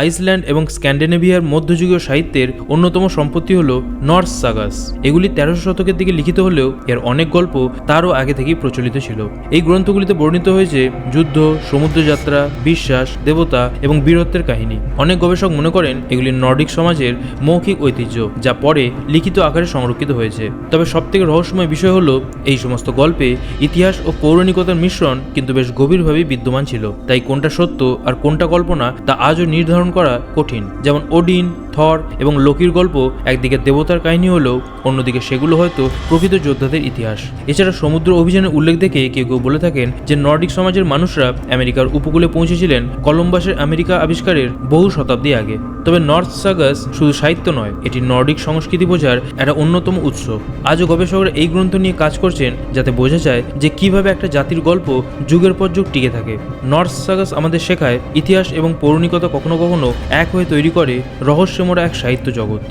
Iceland এবং স্ক্যান্ডিনেভিয়ার মধ্যযুগীয় সাহিত্যের অন্যতম সম্পত্তি হল নর্স সাগাস। এগুলি তেরোশো শতকের দিকে লিখিত হলেও এর অনেক গল্প তারও আগে থেকেই প্রচলিত ছিল। এই গ্রন্থগুলিতে বর্ণিত হয়েছে যুদ্ধ, সমুদ্রযাত্রা, বিশ্বাস, দেবতা এবং বীরত্বের কাহিনী। অনেক গবেষক মনে করেন এগুলি নর্ডিক সমাজের মৌখিক ঐতিহ্য, যা পরে লিখিত আকারে সংরক্ষিত হয়েছে। তবে সবথেকে রহস্যময় বিষয় হলো, এই সমস্ত গল্পে ইতিহাস ও পৌরাণিকতার মিশ্রণ কিন্তু বেশ গভীরভাবে বিদ্যমান ছিল। তাই কোনটা সত্য আর কোনটা কল্পনা তা আজও নির্ধারণ করা কঠিন। যেমন ওডিন, থর এবং লোকির গল্প একদিকে দেবতার কাহিনী হলেও অন্যদিকে সেগুলো হয়তো প্রকৃত যোদ্ধাদের ইতিহাস। এছাড়া সমুদ্র অভিযানের উল্লেখ দেখে কেউ কেউ বলে থাকেন যে, নর্ডিক সমাজের মানুষরা আমেরিকার উপকূলে পৌঁছেছিলেন কলম্বাসের আমেরিকা আবিষ্কারের বহু শতাব্দী আগে। তবে নর্থ সাগাস শুধু সাহিত্য নয়, এটি নর্ডিক সংস্কৃতি বোঝার একটা অন্যতম উৎস। আজও গবেষকরা এই গ্রন্থ নিয়ে কাজ করছেন যাতে বোঝা যায় যে কীভাবে একটা জাতির গল্প যুগের পর যুগ টিকে থাকে। নর্থ সাগাস আমাদের শেখায় ইতিহাস এবং পৌরাণিকতা কখনো কখনো এক হয়ে তৈরি করে রহস্যমরা এক সাহিত্য জগৎ।